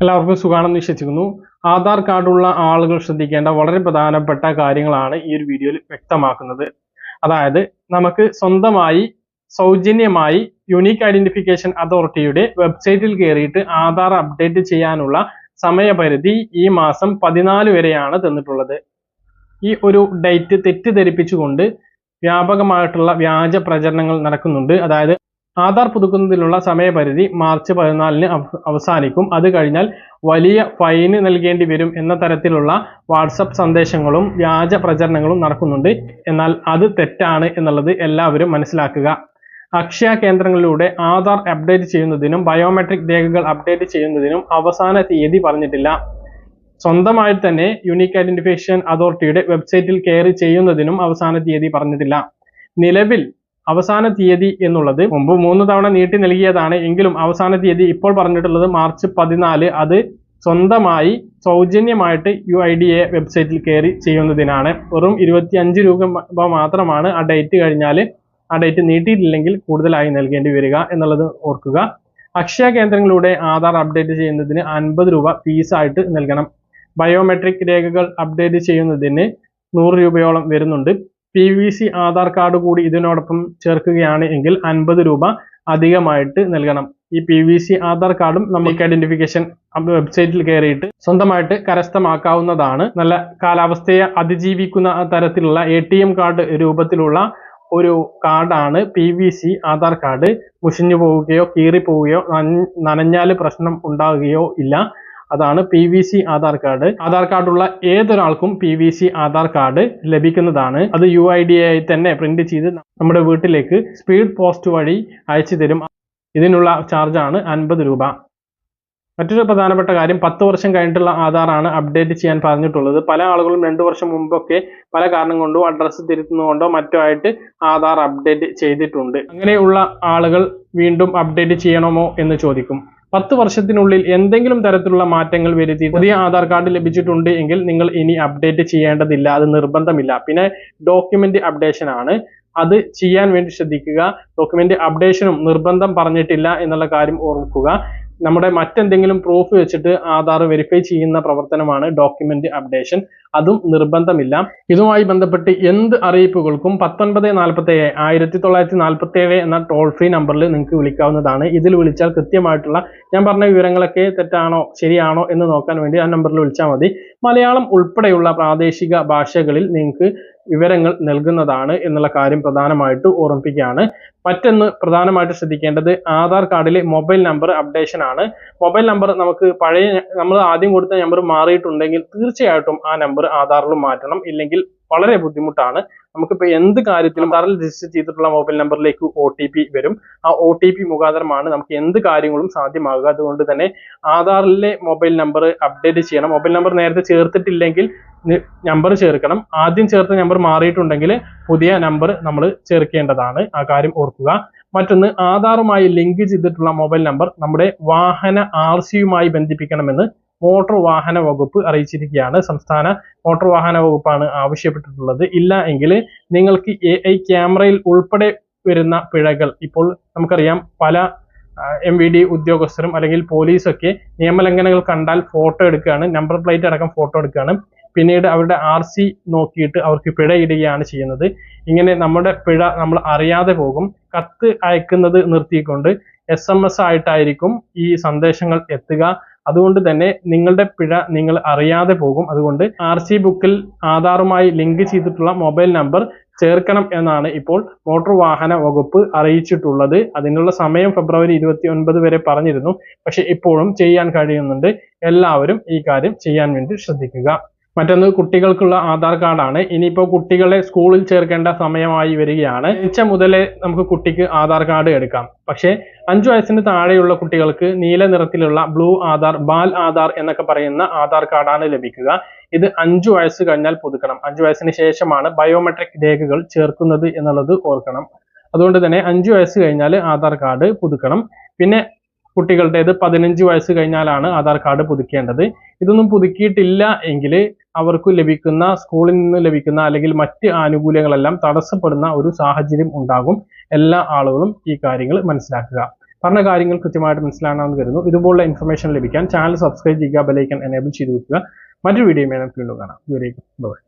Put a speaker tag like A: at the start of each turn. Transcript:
A: എല്ലാവർക്കും സുഖാണെന്ന് വിശ്വസിക്കുന്നു. ആധാർ കാർഡുള്ള ആളുകൾ ശ്രദ്ധിക്കേണ്ട വളരെ പ്രധാനപ്പെട്ട കാര്യങ്ങളാണ് ഈ ഒരു വീഡിയോയിൽ വ്യക്തമാക്കുന്നത്. അതായത് നമുക്ക് സ്വന്തമായി സൗജന്യമായി യുണീക്ക് ഐഡന്റിഫിക്കേഷൻ അതോറിറ്റിയുടെ വെബ്സൈറ്റിൽ കയറിയിട്ട് ആധാർ അപ്ഡേറ്റ് ചെയ്യാനുള്ള സമയപരിധി ഈ മാസം പതിനാല് വരെയാണ് തന്നിട്ടുള്ളത്. ഈ ഒരു ഡേറ്റ് തെറ്റിദ്ധരിപ്പിച്ചുകൊണ്ട് വ്യാപകമായിട്ടുള്ള വ്യാജ പ്രചരണങ്ങൾ നടക്കുന്നുണ്ട്. അതായത് ആധാർ പുതുക്കുന്നതിനുള്ള സമയപരിധി മാർച്ച് പതിനാലിന് അവ- അവസാനിക്കും. അത് കഴിഞ്ഞാൽ വലിയ ഫൈന് നൽകേണ്ടി വരും എന്ന തരത്തിലുള്ള വാട്സപ്പ് സന്ദേശങ്ങളും വ്യാജ പ്രചരണങ്ങളും നടക്കുന്നുണ്ട്. എന്നാൽ അത് തെറ്റാണ് എന്നുള്ളത് എല്ലാവരും മനസ്സിലാക്കുക. അക്ഷയ കേന്ദ്രങ്ങളിലൂടെ ആധാർ അപ്ഡേറ്റ് ചെയ്യുന്നതിനും ബയോമെട്രിക് രേഖകൾ അപ്ഡേറ്റ് ചെയ്യുന്നതിനും അവസാന തീയതി പറഞ്ഞിട്ടില്ല. സ്വന്തമായി തന്നെ യുണീക്ക് ഐഡന്റിഫിക്കേഷൻ അതോറിറ്റിയുടെ വെബ്സൈറ്റിൽ കയറി ചെയ്യുന്നതിനും അവസാന തീയതി പറഞ്ഞിട്ടില്ല. നിലവിൽ അവസാന തീയതി എന്നുള്ളത് മുമ്പ് മൂന്ന് തവണ നീട്ടി നൽകിയതാണ്. എങ്കിലും അവസാന തീയതി ഇപ്പോൾ പറഞ്ഞിട്ടുള്ളത് മാർച്ച് പതിനാല്. അത് സ്വന്തമായി സൗജന്യമായിട്ട് യു ഐ ഡി എ വെബ്സൈറ്റിൽ കയറി ചെയ്യുന്നതിനാണ്. വെറും ഇരുപത്തി അഞ്ച് രൂപ മാത്രമാണ് ആ ഡേറ്റ് കഴിഞ്ഞാൽ ആ ഡേറ്റ് നീട്ടിയിട്ടില്ലെങ്കിൽ കൂടുതലായി നൽകേണ്ടി വരിക എന്നുള്ളത് ഓർക്കുക. അക്ഷയ കേന്ദ്രങ്ങളിലൂടെ ആധാർ അപ്ഡേറ്റ് ചെയ്യുന്നതിന് അൻപത് രൂപ ഫീസായിട്ട് നൽകണം. ബയോമെട്രിക് രേഖകൾ അപ്ഡേറ്റ് ചെയ്യുന്നതിന് നൂറ് രൂപയോളം വരുന്നുണ്ട്. P V C Aadhaar card കൂടി ഇതിനോടൊപ്പം ചേർക്കുകയാണ് എങ്കിൽ അൻപത് രൂപ അധികമായിട്ട് നൽകണം. ഈ പി വി സി ആധാർ കാർഡും നമുക്ക് ഐഡന്റിഫിക്കേഷൻ വെബ്സൈറ്റിൽ കയറിയിട്ട് സ്വന്തമായിട്ട് കരസ്ഥമാക്കാവുന്നതാണ്. നല്ല കാലാവസ്ഥയെ അതിജീവിക്കുന്ന തരത്തിലുള്ള എ കാർഡ് രൂപത്തിലുള്ള ഒരു കാർഡാണ് P V C Aadhaar card മുഷിഞ്ഞു പോവുകയോ കീറി പോവുകയോ നനഞ്ഞാൽ പ്രശ്നം ഉണ്ടാവുകയോ ഇല്ല. അതാണ് P V C Aadhaar card. Aadhaar കാർഡുള്ള ഏതൊരാൾക്കും P V C Aadhaar card ലഭിക്കുന്നതാണ്. അത് യു ഐ ഡി ആയി തന്നെ പ്രിന്റ് ചെയ്ത് നമ്മുടെ വീട്ടിലേക്ക് സ്പീഡ് പോസ്റ്റ് വഴി അയച്ചു തരും. ഇതിനുള്ള ചാർജാണ് അൻപത് രൂപ. മറ്റൊരു പ്രധാനപ്പെട്ട കാര്യം പത്ത് വർഷം കഴിഞ്ഞിട്ടുള്ള ആധാറാണ് അപ്ഡേറ്റ് ചെയ്യാൻ പറഞ്ഞിട്ടുള്ളത്. പല ആളുകളും രണ്ട് വർഷം മുമ്പൊക്കെ പല കാരണം കൊണ്ടോ അഡ്രസ്സ് തിരുത്തുന്നതുകൊണ്ടോ മറ്റോ ആയിട്ട് ആധാർ അപ്ഡേറ്റ് ചെയ്തിട്ടുണ്ട്. അങ്ങനെയുള്ള ആളുകൾ വീണ്ടും അപ്ഡേറ്റ് ചെയ്യണമോ എന്ന് ചോദിക്കും. പത്ത് വർഷത്തിനുള്ളിൽ എന്തെങ്കിലും തരത്തിലുള്ള മാറ്റങ്ങൾ വരുത്തി പുതിയ ആധാർ കാർഡ് ലഭിച്ചിട്ടുണ്ട് എങ്കിൽ നിങ്ങൾ ഇനി അപ്ഡേറ്റ് ചെയ്യേണ്ടതില്ല അത് നിർബന്ധമില്ല. പിന്നെ ഡോക്യുമെന്റ് അപ്ഡേഷൻ ആണ്. അത് ചെയ്യാൻ വേണ്ടി ശ്രദ്ധിക്കുക. ഡോക്യുമെന്റ് അപ്ഡേഷനും നിർബന്ധം പറഞ്ഞിട്ടില്ല എന്നുള്ള കാര്യം ഓർക്കുക. നമ്മുടെ മറ്റെന്തെങ്കിലും പ്രൂഫ് വെച്ചിട്ട് ആധാർ വെരിഫൈ ചെയ്യുന്ന പ്രവർത്തനമാണ് ഡോക്യുമെന്റ് അപ്ഡേഷൻ അതും നിർബന്ധമില്ല. ഇതുമായി ബന്ധപ്പെട്ട് എന്ത് അറിയിപ്പുകൾക്കും പത്തൊൻപത് നാൽപ്പത്തി ഏഴ് ആയിരത്തി തൊള്ളായിരത്തി നാൽപ്പത്തി ഏഴ് എന്ന ടോൾ ഫ്രീ നമ്പറിൽ നിങ്ങൾക്ക് വിളിക്കാവുന്നതാണ്. ഇതിൽ വിളിച്ചാൽ കൃത്യമായിട്ടുള്ള ഞാൻ പറഞ്ഞ വിവരങ്ങളൊക്കെ തെറ്റാണോ ശരിയാണോ എന്ന് നോക്കാൻ വേണ്ടി ആ നമ്പറിൽ വിളിച്ചാൽ മതി. മലയാളം ഉൾപ്പെടെയുള്ള പ്രാദേശിക ഭാഷകളിൽ നിങ്ങൾക്ക് വിവരങ്ങൾ നൽകുന്നതാണ് എന്നുള്ള കാര്യം പ്രധാനമായിട്ട് ഓർമ്മിപ്പിക്കുകയാണ്. മറ്റൊന്ന് പ്രധാനമായിട്ട് ശ്രദ്ധിക്കേണ്ടത് ആധാർ കാർഡിലെ മൊബൈൽ നമ്പർ അപ്ഡേഷൻ ആണ്. മൊബൈൽ നമ്പർ നമുക്ക് പഴയ നമ്മൾ ആദ്യം കൊടുത്ത നമ്പർ മാറിയിട്ടുണ്ടെങ്കിൽ തീർച്ചയായിട്ടും ആ നമ്പർ ആധാറിൽ മാറ്റണം. ഇല്ലെങ്കിൽ വളരെ ബുദ്ധിമുട്ടാണ്. നമുക്കിപ്പോൾ എന്ത് കാര്യത്തിലും ആധാറിൽ രജിസ്റ്റർ ചെയ്തിട്ടുള്ള മൊബൈൽ നമ്പറിലേക്ക് ഒ ടി പി വരും. ആ ഒ ടി പി മുഖാന്തരമാണ് നമുക്ക് എന്ത് കാര്യങ്ങളും സാധ്യമാകുക. അതുകൊണ്ട് തന്നെ ആധാറിലെ മൊബൈൽ നമ്പർ അപ്ഡേറ്റ് ചെയ്യണം. മൊബൈൽ നമ്പർ നേരത്തെ ചേർത്തിട്ടില്ലെങ്കിൽ നമ്പർ ചേർക്കണം. ആദ്യം ചേർത്ത നമ്പർ മാറിയിട്ടുണ്ടെങ്കിൽ പുതിയ നമ്പർ നമ്മൾ ചേർക്കേണ്ടതാണ്. ആ കാര്യം ഓർക്കുക. മറ്റൊന്ന് ആധാറുമായി ലിങ്ക് ചെയ്തിട്ടുള്ള മൊബൈൽ നമ്പർ നമ്മുടെ വാഹന ആർ സിയുമായി ബന്ധിപ്പിക്കണമെന്ന് മോട്ടോർ വാഹന വകുപ്പ് അറിയിച്ചിരിക്കുകയാണ്. സംസ്ഥാന മോട്ടോർ വാഹന വകുപ്പാണ് ആവശ്യപ്പെട്ടിട്ടുള്ളത്. ഇല്ല എങ്കിൽ നിങ്ങൾക്ക് എ ഐ ക്യാമറയിൽ ഉൾപ്പെടെ വരുന്ന പിഴകൾ ഇപ്പോൾ നമുക്കറിയാം പല എം വി ഡി ഉദ്യോഗസ്ഥരും അല്ലെങ്കിൽ പോലീസൊക്കെ നിയമലംഘനങ്ങൾ കണ്ടാൽ ഫോട്ടോ എടുക്കുകയാണ്. നമ്പർ പ്ലേറ്റ് അടക്കം ഫോട്ടോ എടുക്കുകയാണ്. പിന്നീട് അവരുടെ ആർ സി നോക്കിയിട്ട് അവർക്ക് പിഴ ഇടുകയാണ് ചെയ്യുന്നത്. ഇങ്ങനെ നമ്മുടെ പിഴ നമ്മൾ അറിയാതെ പോകും. കത്ത് അയക്കുന്നത് നിർത്തിക്കൊണ്ട് എസ് എം എസ് ആയിട്ടായിരിക്കും ഈ സന്ദേശങ്ങൾ എത്തുക. അതുകൊണ്ട് തന്നെ നിങ്ങളുടെ പിഴ നിങ്ങൾ അറിയാതെ പോകും. അതുകൊണ്ട് ആർ സി ബുക്കിൽ ആധാറുമായി ലിങ്ക് ചെയ്തിട്ടുള്ള മൊബൈൽ നമ്പർ ചേർക്കണം എന്നാണ് ഇപ്പോൾ മോട്ടോർ വാഹന വകുപ്പ് അറിയിച്ചിട്ടുള്ളത്. അതിനുള്ള സമയം ഫെബ്രുവരി ഇരുപത്തി ഒൻപത് വരെ പറഞ്ഞിരുന്നു. പക്ഷെ ഇപ്പോഴും ചെയ്യാൻ കഴിയുന്നുണ്ട്. എല്ലാവരും ഈ കാര്യം ചെയ്യാൻ വേണ്ടി ശ്രദ്ധിക്കുക. മറ്റൊന്ന് കുട്ടികൾക്കുള്ള ആധാർ കാർഡാണ്. ഇനിയിപ്പോൾ കുട്ടികളെ സ്കൂളിൽ ചേർക്കേണ്ട സമയമായി വരികയാണ്. ഉച്ച മുതലേ നമുക്ക് കുട്ടിക്ക് ആധാർ കാർഡ് എടുക്കാം. പക്ഷേ അഞ്ചു വയസ്സിന് താഴെയുള്ള കുട്ടികൾക്ക് നീല നിറത്തിലുള്ള ബ്ലൂ ആധാർ ബാൽ ആധാർ എന്നൊക്കെ പറയുന്ന ആധാർ കാർഡാണ് ലഭിക്കുക. ഇത് അഞ്ചു വയസ്സ് കഴിഞ്ഞാൽ പുതുക്കണം. അഞ്ചു വയസ്സിന് ശേഷമാണ് ബയോമെട്രിക് രേഖകൾ ചേർക്കുന്നത് എന്നുള്ളത് ഓർക്കണം. അതുകൊണ്ട് തന്നെ അഞ്ചു വയസ്സ് കഴിഞ്ഞാൽ ആധാർ കാർഡ് പുതുക്കണം. പിന്നെ കുട്ടികളുടേത് പതിനഞ്ച് വയസ്സ് കഴിഞ്ഞാലാണ് ആധാർ കാർഡ് പുതുക്കേണ്ടത്. ഇതൊന്നും പുതുക്കിയിട്ടില്ല എങ്കിൽ അവർക്ക് ലഭിക്കുന്ന സ്കൂളിൽ നിന്ന് ലഭിക്കുന്ന അല്ലെങ്കിൽ മറ്റ് ആനുകൂല്യങ്ങളെല്ലാം തടസ്സപ്പെടുന്ന ഒരു സാഹചര്യം ഉണ്ടാകും. എല്ലാ ആളുകളും ഈ കാര്യങ്ങൾ മനസ്സിലാക്കുക. പറഞ്ഞ കാര്യങ്ങൾ കൃത്യമായിട്ട് മനസ്സിലാണെന്ന് കരുതുന്നു. ഇതുപോലുള്ള ഇൻഫർമേഷൻ ലഭിക്കാൻ ചാനൽ സബ്സ്ക്രൈബ് ചെയ്യുക ബെലൈക്കൻ എനേബിൾ ചെയ്ത് വെക്കുക. മറ്റൊരു വീഡിയോ നമുക്ക് വീണ്ടും കാണാം. ബൈ